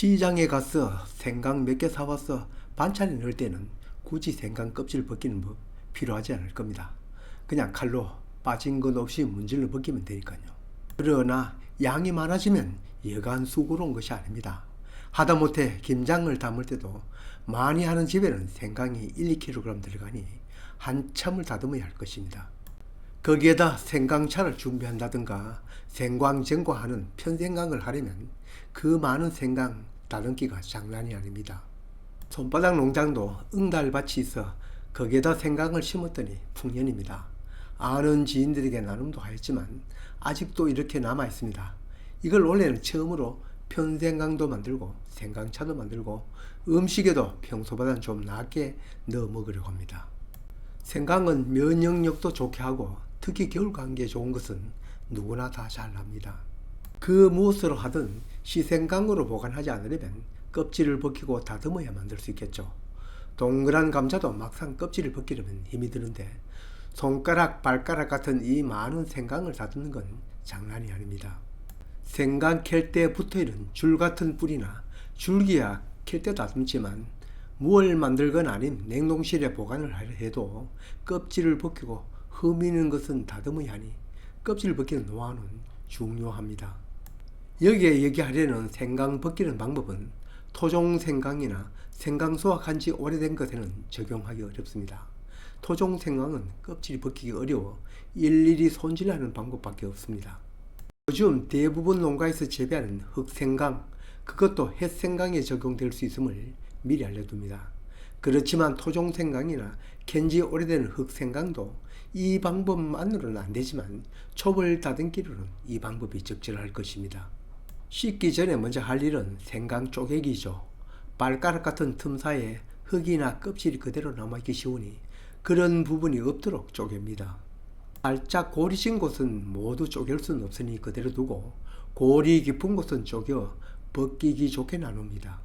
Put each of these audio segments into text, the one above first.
시장에 가서 생강 몇 개 사와서 반찬에 넣을 때는 굳이 생강 껍질 벗기는 법 필요하지 않을 겁니다. 그냥 칼로 빠진 것 없이 문질러 벗기면 되니까요. 그러나 양이 많아지면 여간 수고로운 것이 아닙니다. 하다못해 김장을 담을 때도 많이 하는 집에는 생강이 1, 2kg 들어가니 한참을 다듬어야 할 것입니다. 거기에다 생강차를 준비한다든가 생광쟁과하는 편생강을 하려면 그 많은 생강 다듬기가 장난이 아닙니다. 손바닥 농장도 응달밭이 있어 거기에다 생강을 심었더니 풍년입니다. 아는 지인들에게 나눔도 하였지만 아직도 이렇게 남아 있습니다. 이걸 원래는 처음으로 편생강도 만들고 생강차도 만들고 음식에도 평소보다는 좀 낫게 넣어 먹으려고 합니다. 생강은 면역력도 좋게 하고 특히 겨울 감기에 좋은 것은 누구나 다잘 압니다. 그 무엇으로 하든 시생강으로 보관하지 않으려면 껍질을 벗기고 다듬어야 만들 수 있겠죠. 동그란 감자도 막상 껍질을 벗기려면 힘이 드는데 손가락, 발가락 같은 이 많은 생강을 다듬는 건 장난이 아닙니다. 생강 캘 때 붙어있는 줄 같은 뿌리나 줄기야 캘 때 다듬지만 무얼 만들건 아닌 냉동실에 보관을 해도 껍질을 벗기고 흠이는 것은 다듬어야 하니 껍질 벗기는 노하우는 중요합니다. 여기에 얘기하려는 생강 벗기는 방법은 토종 생강이나 생강 수확한 지 오래된 것에는 적용하기 어렵습니다. 토종 생강은 껍질이 벗기기 어려워 일일이 손질하는 방법밖에 없습니다. 요즘 대부분 농가에서 재배하는 흑생강, 그것도 햇생강에 적용될 수 있음을 미리 알려둡니다. 그렇지만 토종생강이나 캔지 오래된 흑생강도 이 방법만으로는 안 되지만 초벌 다듬기로는 이 방법이 적절할 것입니다. 씻기 전에 먼저 할 일은 생강 쪼개기죠. 발가락 같은 틈 사이에 흙이나 껍질이 그대로 남아있기 쉬우니 그런 부분이 없도록 쪼갭니다. 살짝 골이 진 곳은 모두 쪼갤 수는 없으니 그대로 두고 골이 깊은 곳은 쪼겨 벗기기 좋게 나눕니다.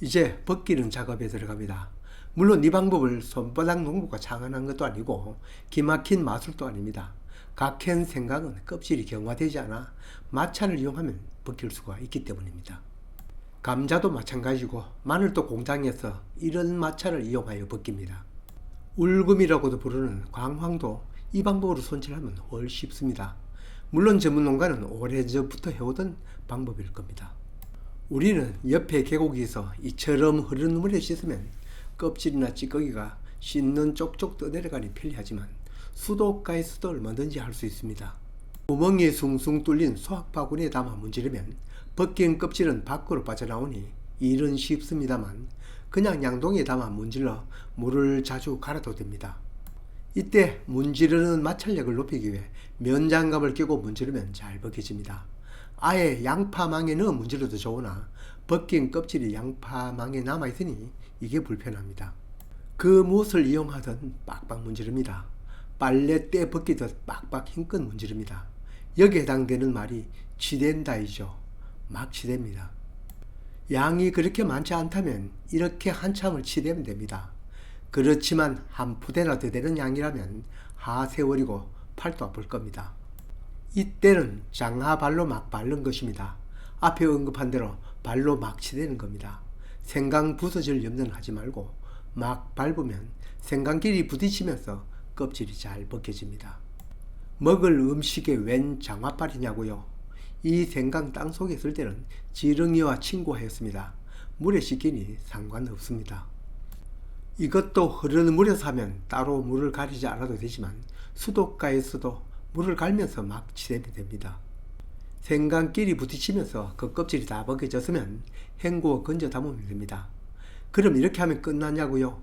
이제 벗기는 작업에 들어갑니다. 물론 이 방법을 손바닥 농부가 창안한 것도 아니고 기막힌 마술도 아닙니다. 각캔 생강은 껍질이 경화되지 않아 마찬을 이용하면 벗길 수가 있기 때문입니다. 감자도 마찬가지고 마늘도 공장에서 이런 마찰을 이용하여 벗깁니다. 울금이라고도 부르는 광황도 이 방법으로 손질하면 훨씬 쉽습니다. 물론 전문 농가는 오래전부터 해오던 방법일 겁니다. 우리는 옆에 계곡에서 이처럼 흐르는 물에 씻으면 껍질이나 찌꺼기가 씻는 쪽쪽 떠내려가니 편리하지만 수도가에서도 얼마든지 할 수 있습니다. 구멍이 숭숭 뚫린 소학 바구니에 담아 문지르면 벗긴 껍질은 밖으로 빠져나오니 일은 쉽습니다만 그냥 양동이에 담아 문질러 물을 자주 갈아도 됩니다. 이때 문지르는 마찰력을 높이기 위해 면장갑을 끼고 문지르면 잘 벗겨집니다. 아예 양파망에 넣어 문질러도 좋으나 벗긴 껍질이 양파망에 남아있으니 이게 불편합니다. 그 무엇을 이용하든 빡빡 문지릅니다. 빨래때 벗기듯 빡빡 힘껏 문지릅니다. 여기에 해당되는 말이 치댄다이죠. 막 치댑니다. 양이 그렇게 많지 않다면 이렇게 한참을 치대면 됩니다. 그렇지만 한 푸대나 더 되는 양이라면 하세월이고 팔도 아플 겁니다. 이때는 장하 발로 막 바른 것입니다. 앞에 언급한 대로 발로 막 치대는 겁니다. 생강 부서질 염려는 하지 말고 막 밟으면 생강끼리 부딪히면서 껍질이 잘 벗겨집니다. 먹을 음식에 웬 장화빨이냐고요? 이 생강 땅 속에 있을 때는 지렁이와 친구하였습니다. 물에 씻기니 상관없습니다. 이것도 흐르는 물에서 하면 따로 물을 가리지 않아도 되지만 수도가에서도 물을 갈면서 막 치대면 됩니다. 생강끼리 부딪히면서 그 껍질이 다 벗겨졌으면 헹구어 건져 담으면 됩니다. 그럼 이렇게 하면 끝나냐고요?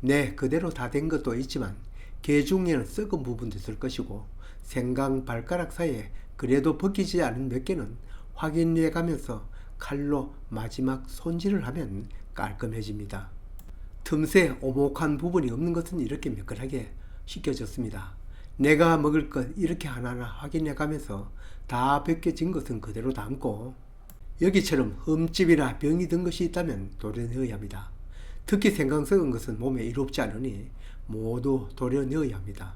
네, 그대로 다 된 것도 있지만 게 중에는 썩은 부분도 있을 것이고 생강 발가락 사이에 그래도 벗기지 않은 몇 개는 확인해 가면서 칼로 마지막 손질을 하면 깔끔해집니다. 틈새 오목한 부분이 없는 것은 이렇게 매끈하게 씻겨졌습니다. 내가 먹을 것 이렇게 하나하나 확인해 가면서 다 벗겨진 것은 그대로 담고 여기처럼 흠집이나 병이 든 것이 있다면 도려내어야 합니다. 특히 생강 썩은 것은 몸에 이롭지 않으니 모두 도려내어야 합니다.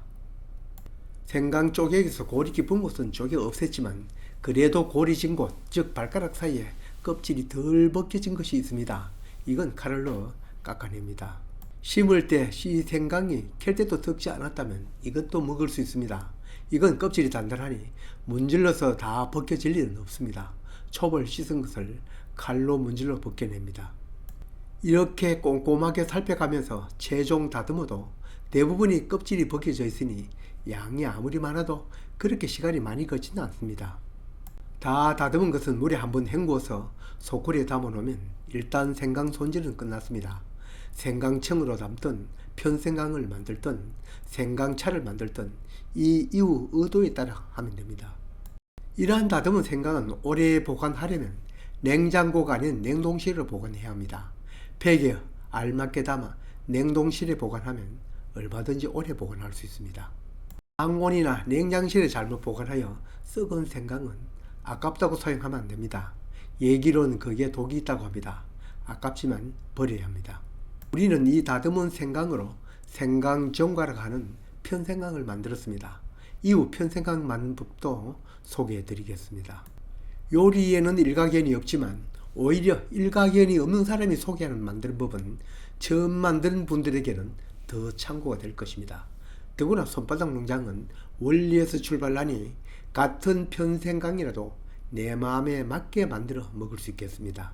생강 쪼개기에서 골이 깊은 곳은 쪼개 없앴지만 그래도 골이 진 곳, 즉 발가락 사이에 껍질이 덜 벗겨진 것이 있습니다. 이건 칼을 넣어 깎아냅니다. 심을 때 씨 생강이 캘 때도 썩지 않았다면 이것도 먹을 수 있습니다. 이건 껍질이 단단하니 문질러서 다 벗겨질 일은 없습니다. 초벌 씻은 것을 칼로 문질러 벗겨냅니다. 이렇게 꼼꼼하게 살펴가면서 최종 다듬어도 대부분이 껍질이 벗겨져 있으니 양이 아무리 많아도 그렇게 시간이 많이 걸지는 않습니다. 다 다듬은 것은 물에 한번 헹구어서 소쿠리에 담아놓으면 일단 생강 손질은 끝났습니다. 생강청으로 담든 편생강을 만들든 생강차를 만들든 이 이후 의도에 따라 하면 됩니다. 이러한 다듬은 생강은 오래 보관하려면 냉장고가 아닌 냉동실에 보관해야 합니다. 팩에 알맞게 담아 냉동실에 보관하면 얼마든지 오래 보관할 수 있습니다. 항온이나 냉장실에 잘못 보관하여 썩은 생강은 아깝다고 사용하면 안 됩니다. 얘기로는 거기에 독이 있다고 합니다. 아깝지만 버려야 합니다. 우리는 이 다듬은 생강으로 생강 정과라고 하는 편생강을 만들었습니다. 이후 편생강 만든 법도 소개해 드리겠습니다. 요리에는 일가견이 없지만 오히려 일가견이 없는 사람이 소개하는 만드는 법은 처음 만드는 분들에게는 더 참고가 될 것입니다. 더구나 손바닥 농장은 원리에서 출발하니 같은 편생강이라도 내 마음에 맞게 만들어 먹을 수 있겠습니다.